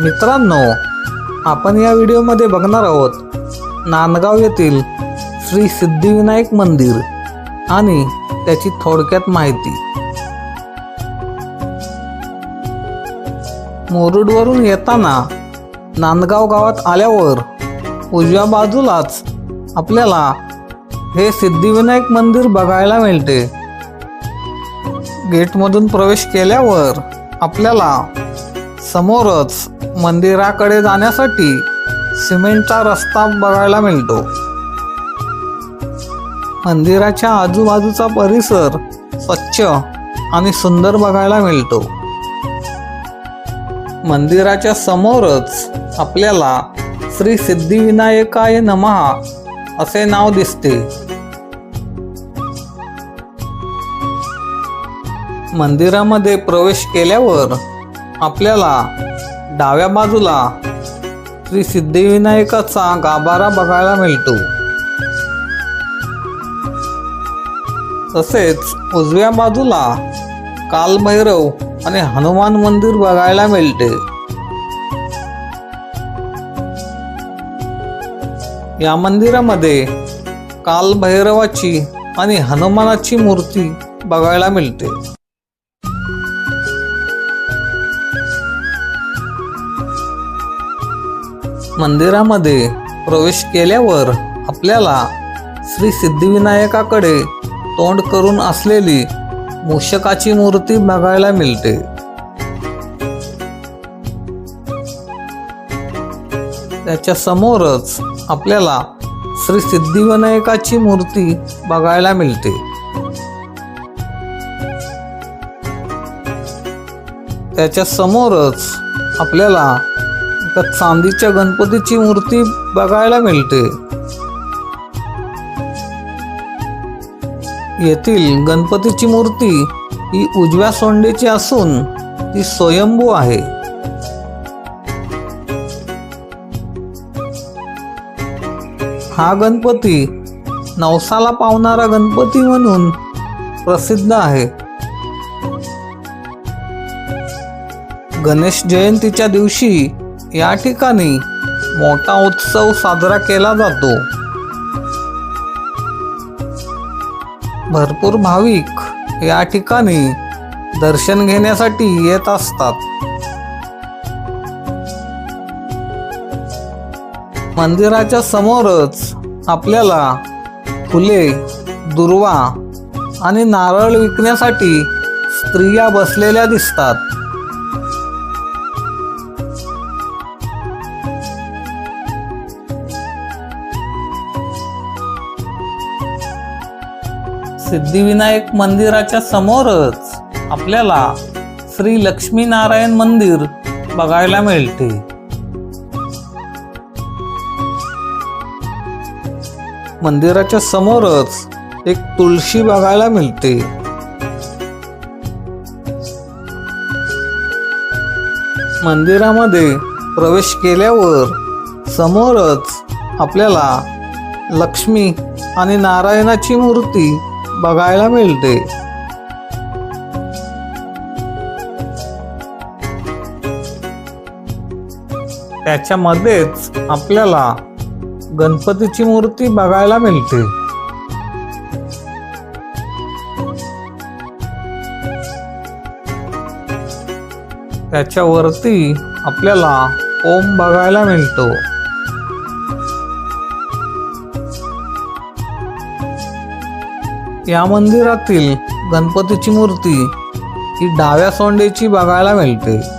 मित्रांनो आपण या व्हिडिओमध्ये बघणार आहोत नांदगाव येथील श्री सिद्धिविनायक मंदिर आणि त्याची थोडक्यात माहिती. मुरुडवरून येताना नांदगाव गावात आल्यावर उजव्या बाजूलाच आपल्याला हे सिद्धिविनायक मंदिर बघायला मिळते. गेटमधून प्रवेश केल्यावर आपल्याला समोरच मंदिराकडे जाण्यासाठी सिमेंटचा रस्ता बघायला मिळतो. मंदिराच्या आजूबाजूचा परिसर स्वच्छ आणि सुंदर बघायला मिळतो. मंदिराच्या समोरच आपल्याला श्री सिद्धिविनायकाय नमहा असे नाव दिसते. मंदिरामध्ये प्रवेश केल्यावर आपल्याला डाव्या बाजूला. श्री सिद्धिविनायकाचा गाभारा बघायला मिळतो. तसेच उजव्या बाजूला कालभैरव आणि हनुमान मंदिर बघायला मिळते. या मंदिरामध्ये कालभैरवाची आणि हनुमानाची मूर्ती बघायला मिळते. मंदिरामध्ये प्रवेश केल्यावर आपल्याला श्री सिद्धिविनायकाकडे तोंड करून असलेली मूषकाची मूर्ती बघायला मिळते. त्याच्या समोरच आपल्याला श्री सिद्धिविनायकाची मूर्ती बघायला मिळते. त्याच्या समोरच आपल्याला तर चांदीच्या गणपतीची मूर्ती बघायला मिळते. येथील गणपतीची मूर्ती ही उजव्या सोंडेची असून ती स्वयंभू आहे. हा गणपती नवसाला पावणारा गणपती म्हणून प्रसिद्ध आहे. गणेश जयंतीच्या दिवशी या ठिकाणी मोठा उत्सव साजरा केला जातो. भरपूर भाविक या ठिकाणी दर्शन घेण्यासाठी येत असतात. मंदिराच्या समोरच आपल्याला फुले दुर्वा आणि नारळ विकण्यासाठी स्त्रिया बसलेल्या दिसतात. सिद्धिविनायक मंदिराच्या समोरच आपल्याला श्री लक्ष्मीनारायण मंदिर बघायला मिळते. मंदिराच्या समोरच एक तुळशी बघायला मिळते. मंदिरामध्ये प्रवेश केल्यावर समोरच आपल्याला लक्ष्मी आणि नारायणाची मूर्ती बघायला मिळते. त्याच्यामध्येच आपल्याला गणपतीची मूर्ती बघायला मिळते. त्याच्यावरती आपल्याला ओम बघायला मिळतो. या मंदिरातील गणपतीची मूर्ती ही डाव्या सोंडेची बघायला मिळते.